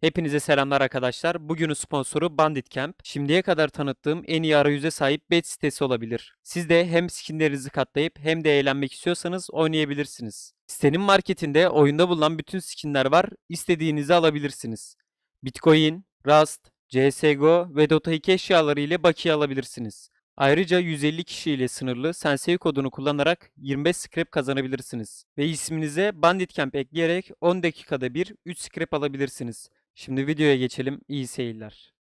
Hepinize selamlar arkadaşlar. Bugünün sponsoru Banditcamp. Şimdiye kadar tanıttığım en iyi arayüze sahip bet sitesi olabilir. Siz de hem skinlerinizi katlayıp hem de eğlenmek istiyorsanız oynayabilirsiniz. Sitenin marketinde oyunda bulunan bütün skinler var. İstediğinizi alabilirsiniz. Bitcoin, Rust, CSGO ve Dota 2 eşyaları ile bakiye alabilirsiniz. Ayrıca 150 kişi ile sınırlı Sensei kodunu kullanarak 25 scrap kazanabilirsiniz. Ve isminize Banditcamp ekleyerek 10 dakikada bir 3 scrap alabilirsiniz. Şimdi videoya geçelim. İyi seyirler.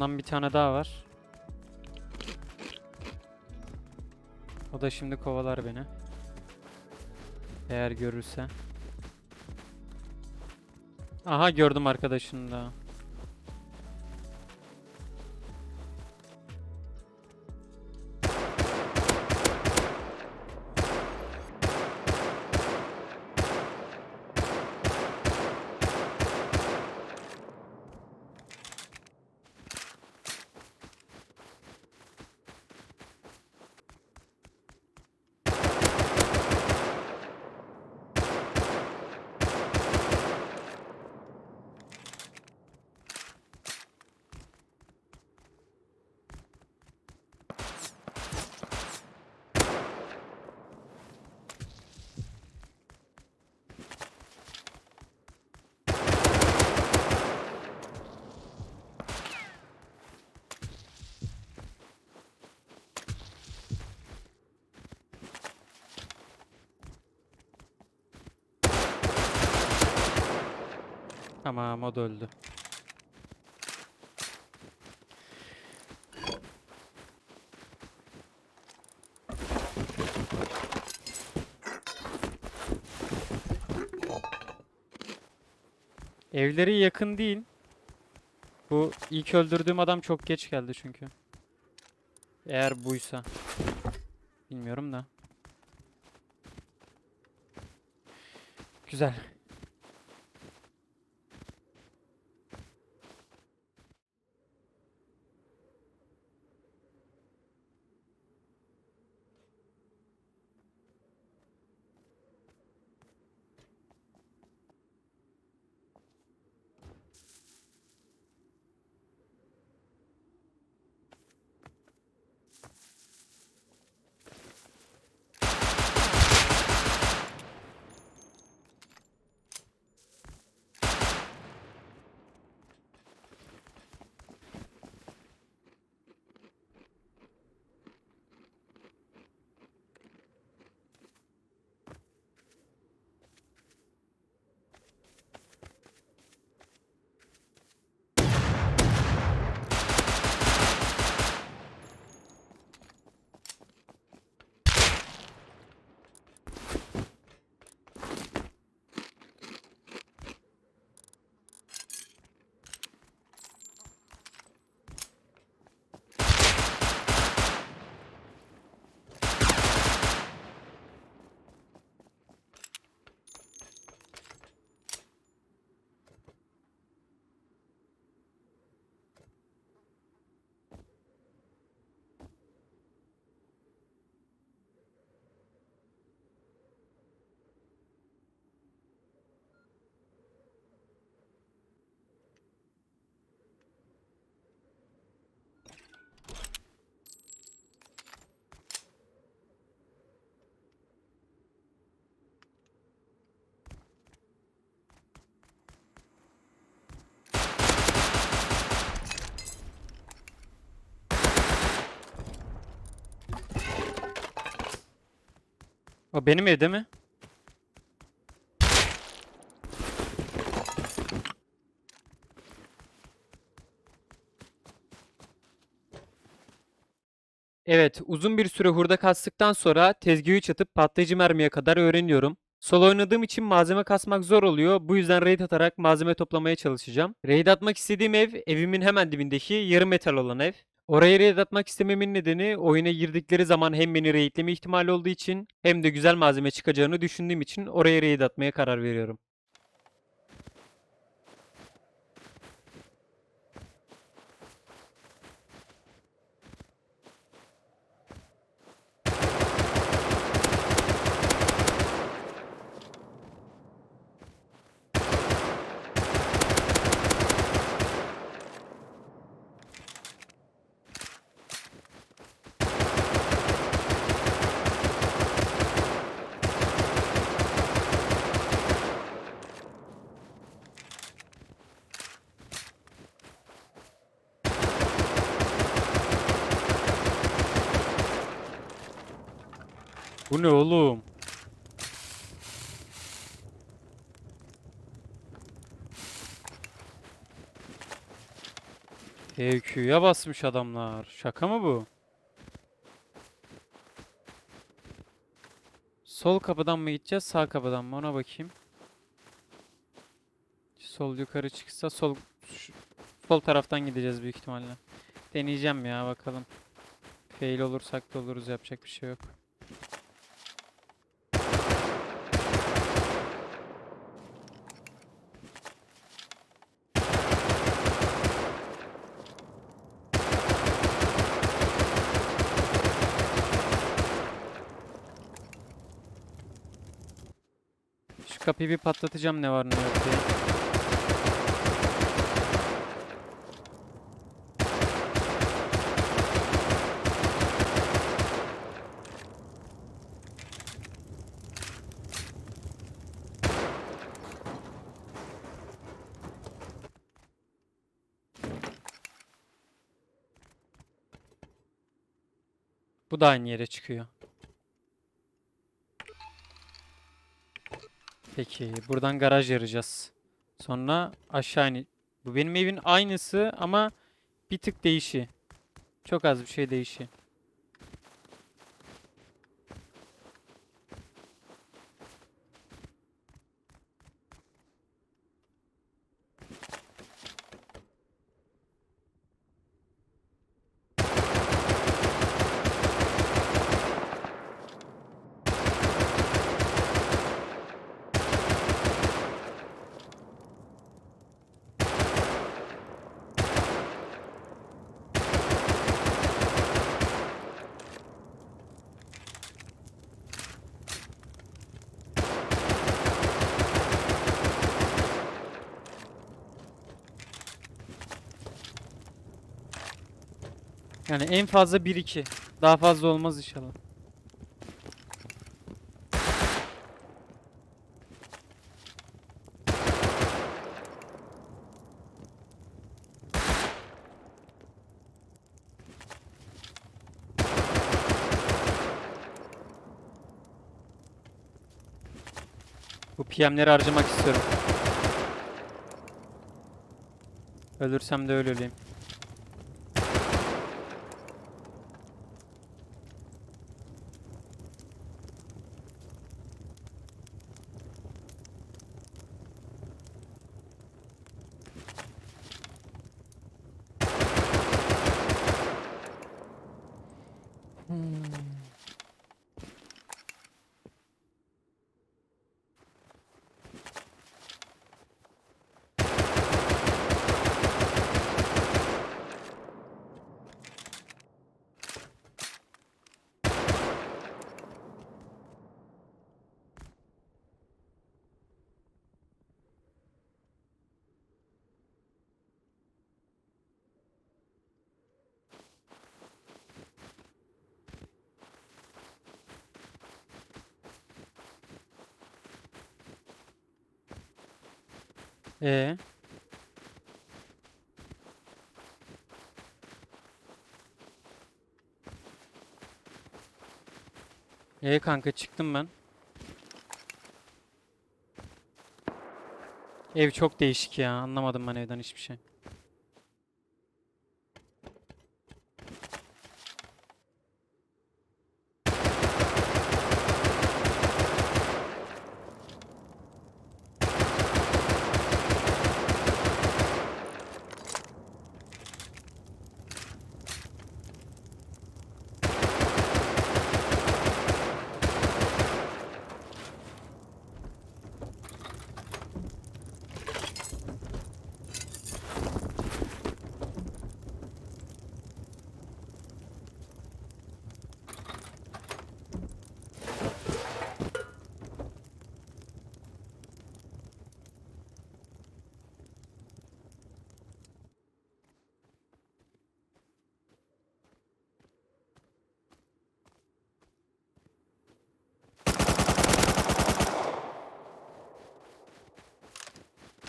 Bundan bir tane daha var. O da şimdi kovalar beni. Eğer görürse. Aha gördüm arkadaşını da. Tamam o öldü. Evleri yakın değil. Bu ilk öldürdüğüm adam çok geç geldi çünkü. Eğer buysa. Bilmiyorum da. Güzel. O benim evde mi? Evet, uzun bir süre hurda kastıktan sonra tezgahı çatıp patlayıcı mermiye kadar öğreniyorum. Solo oynadığım için malzeme kasmak zor oluyor. Bu yüzden raid atarak malzeme toplamaya çalışacağım. Raid atmak istediğim ev, evimin hemen dibindeki yarı metal olan ev. Oraya raid atmak istememin nedeni oyuna girdikleri zaman hem beni raidleme ihtimali olduğu için hem de güzel malzeme çıkacağını düşündüğüm için oraya raid atmaya karar veriyorum. Bu ne oğlum? EQ'ya basmış adamlar. Şaka mı bu? Sol kapıdan mı gideceğiz, sağ kapıdan mı? Ona bakayım. Sol yukarı çıksa sol sol taraftan gideceğiz büyük ihtimalle. Deneyeceğim ya bakalım. Fail olursak da oluruz yapacak bir şey yok. Şu kapıyı bir patlatacağım ne var ne yok diye. Bu da aynı yere çıkıyor. Peki buradan garaj yarayacağız. Sonra aşağı in. Bu benim evin aynısı ama bir tık değişi. Çok az bir şey değişi. Yani en fazla 1-2. Daha fazla olmaz inşallah. Bu PM'leri harcamak istiyorum. Ölürsem de öyle öleyim. 음. Ee? Ee kanka çıktım ben. Ev çok değişik ya. Anlamadım ben evden hiçbir şey.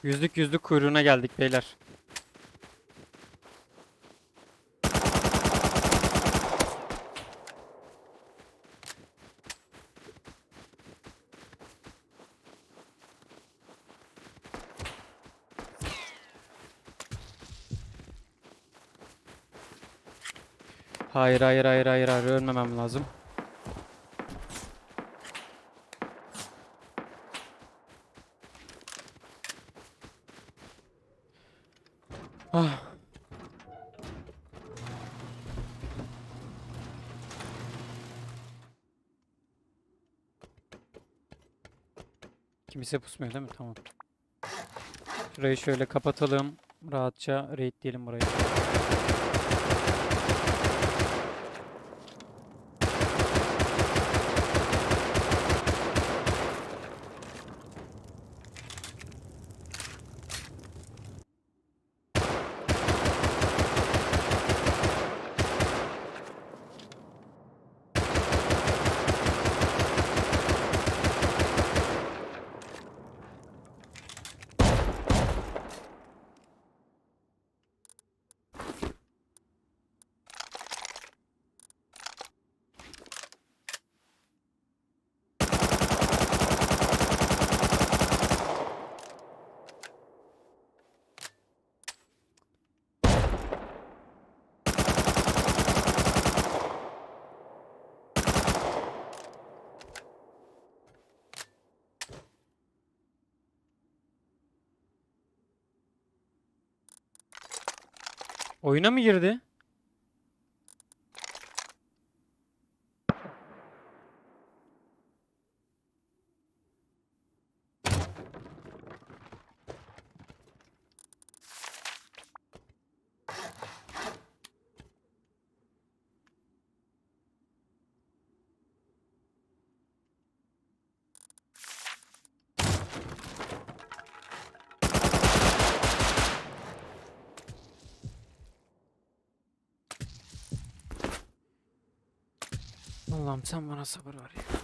Yüzlük yüzlük kuyruğuna geldik beyler. Hayır hayır hayır hayır hayır ölmemem lazım. Kimse pusmuyor değil mi? Tamam. Şurayı şöyle kapatalım. Rahatça raidleyelim burayı. Oyuna mı girdi? Allah'ım sen bana sabır ver ya.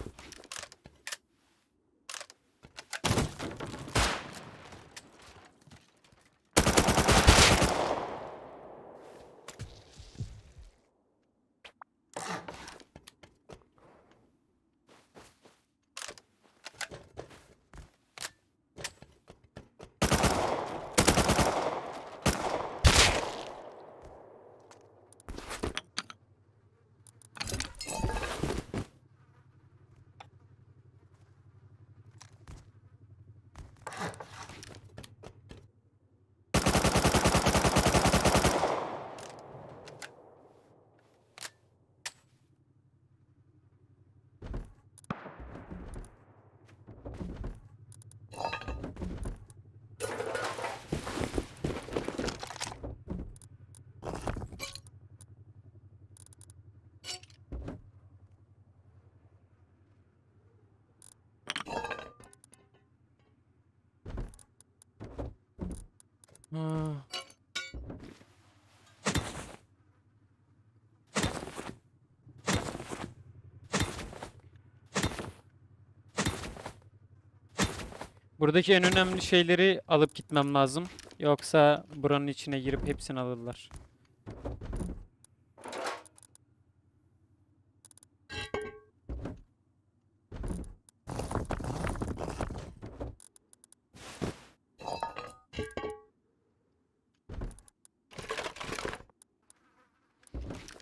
Buradaki en önemli şeyleri alıp gitmem lazım. Yoksa buranın içine girip hepsini alırlar.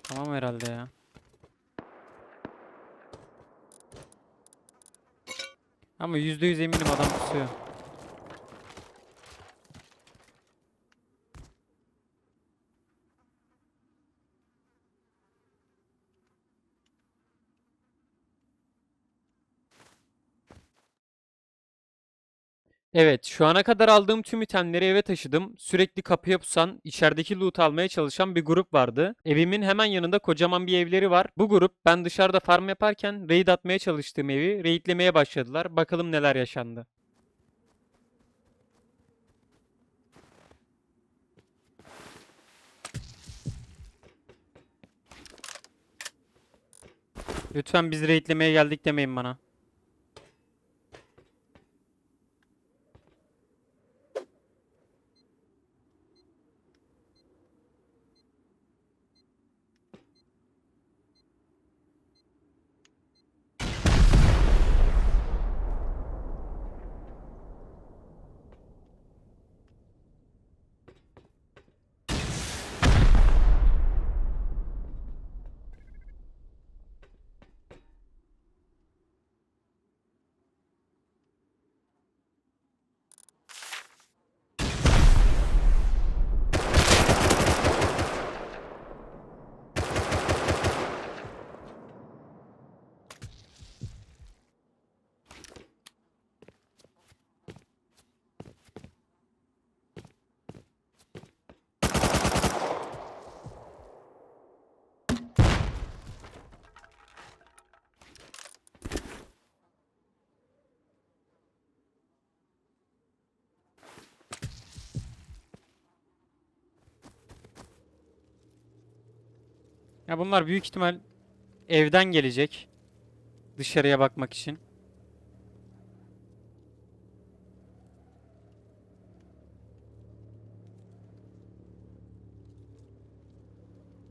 Tamam herhalde ya. Ama %100 eminim adam Evet, şu ana kadar aldığım tüm itemleri eve taşıdım. Sürekli kapıya pusan, içerideki loot almaya çalışan bir grup vardı. Evimin hemen yanında kocaman bir evleri var. Bu grup ben dışarıda farm yaparken raid atmaya çalıştığım evi raidlemeye başladılar. Bakalım neler yaşandı. Lütfen biz raidlemeye geldik demeyin bana. Ya bunlar büyük ihtimal evden gelecek. Dışarıya bakmak için.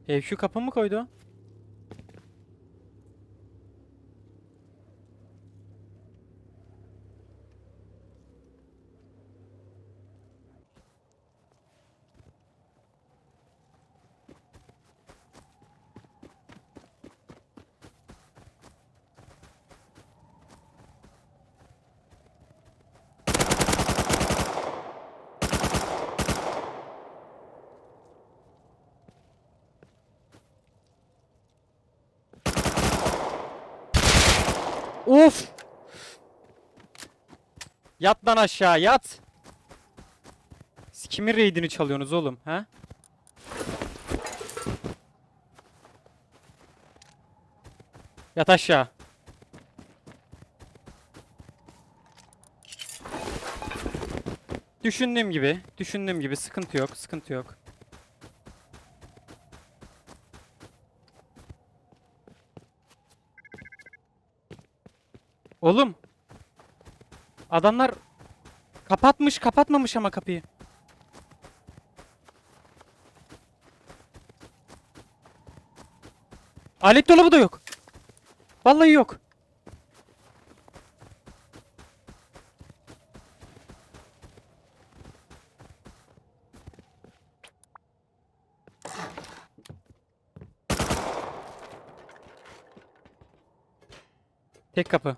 Ev şu kapı mı koydu? Yat lan aşağı yat. Siz kimin raidini çalıyorsunuz oğlum ha? Yat aşağı. Düşündüğüm gibi, düşündüğüm gibi sıkıntı yok, sıkıntı yok. Oğlum. Adamlar kapatmış, kapatmamış ama kapıyı. Alet dolabı da yok. Vallahi yok. Tek kapı.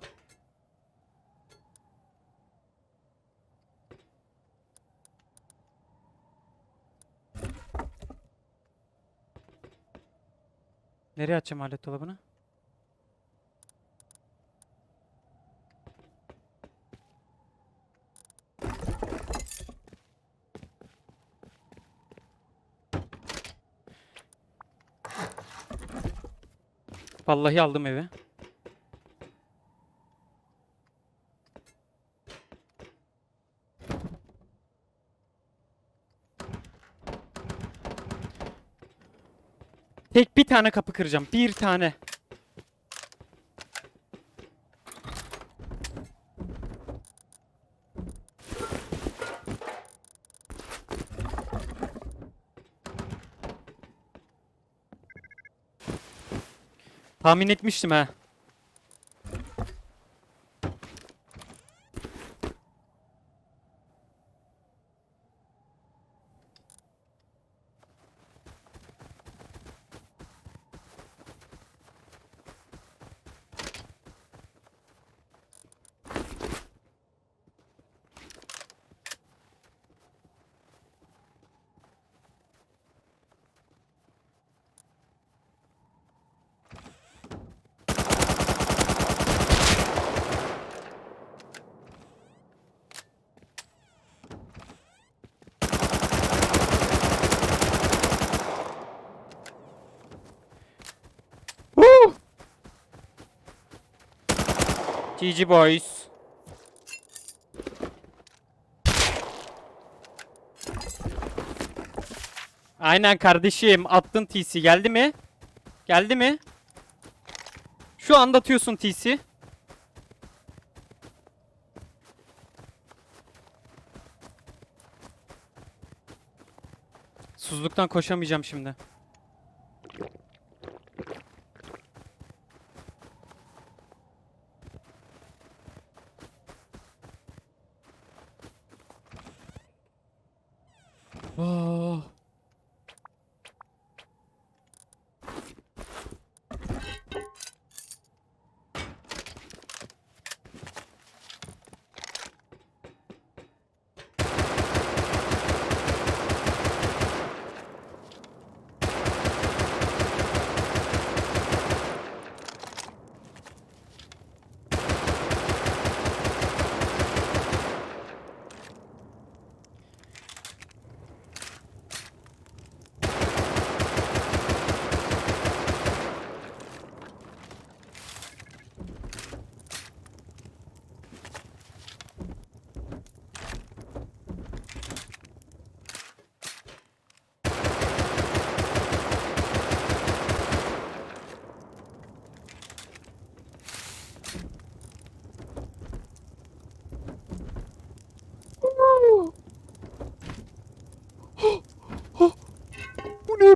Nereye açacağım alet dolabını? Vallahi aldım evi. Tek bir tane kapı kıracağım. Bir tane. Tahmin etmiştim ha. GG boys. Aynen kardeşim. Attın TC. Geldi mi? Geldi mi? Şu anda atıyorsun TC. Suzluktan koşamayacağım şimdi. Oh.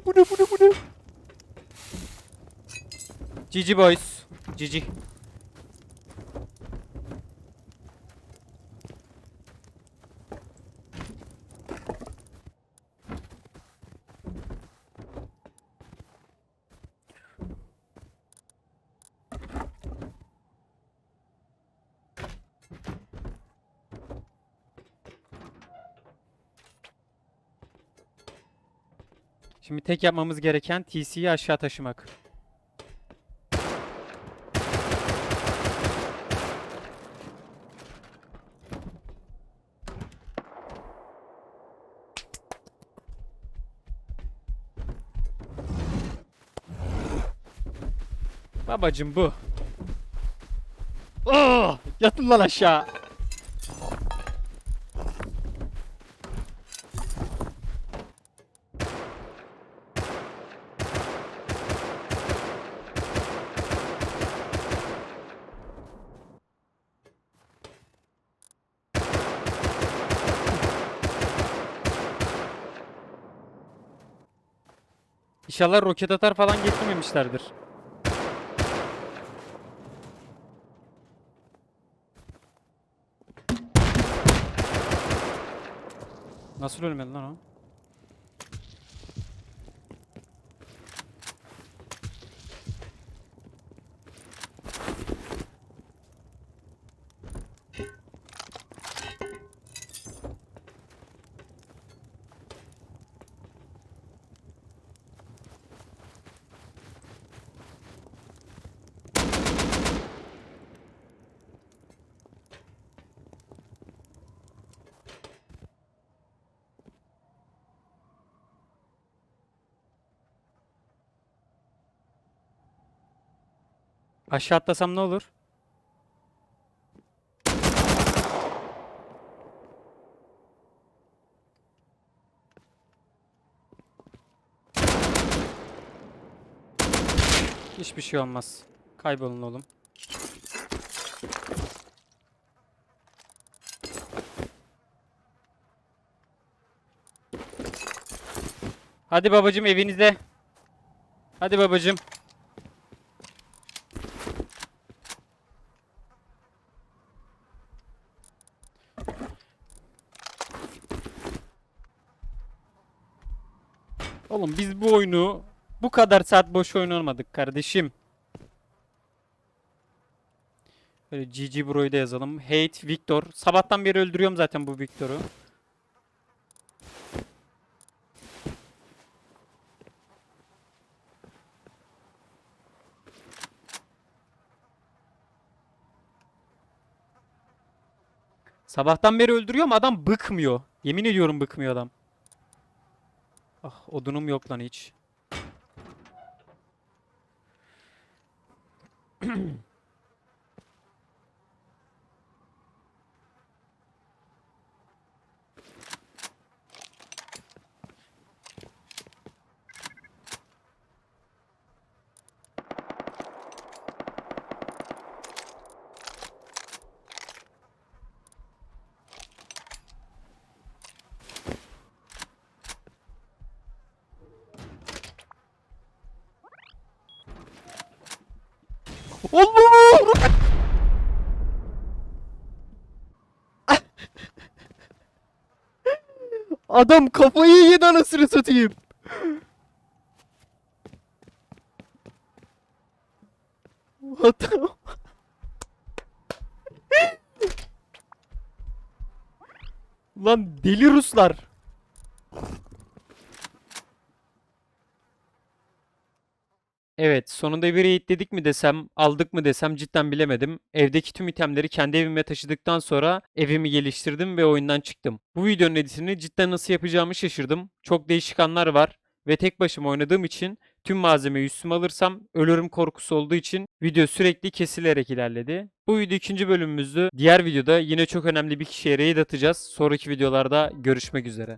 Bu ne bu ne bu ne? GG boys. GG. Şimdi tek yapmamız gereken TC'yi aşağı taşımak. Babacım bu. Oh, yatın lan aşağı. İnşallah roket atar falan getirmemişlerdir. Nasıl ölmedi lan o? Aşağı atlasam ne olur? Hiçbir şey olmaz. Kaybolun oğlum. Hadi babacım evinize. Hadi babacım. Oğlum bu oyunu bu kadar saat boş oyun olmadık kardeşim. Böyle GG Bro'yu da yazalım. Hate Victor. Sabahtan beri öldürüyorum zaten bu Victor'u. Sabahtan beri öldürüyorum adam bıkmıyor. Yemin ediyorum bıkmıyor adam. Ah odunum yok lan hiç. Adam kafayı yedi anasını satayım. Adam... Lan deli Ruslar. Evet, sonunda bir raid dedik mi desem, aldık mı desem cidden bilemedim. Evdeki tüm itemleri kendi evime taşıdıktan sonra evimi geliştirdim ve oyundan çıktım. Bu videonun editini cidden nasıl yapacağımı şaşırdım. Çok değişik anlar var ve tek başıma oynadığım için tüm malzemeyi üstüme alırsam ölürüm korkusu olduğu için video sürekli kesilerek ilerledi. Bu video ikinci bölümümüzdü. Diğer videoda yine çok önemli bir kişiye raid atacağız. Sonraki videolarda görüşmek üzere.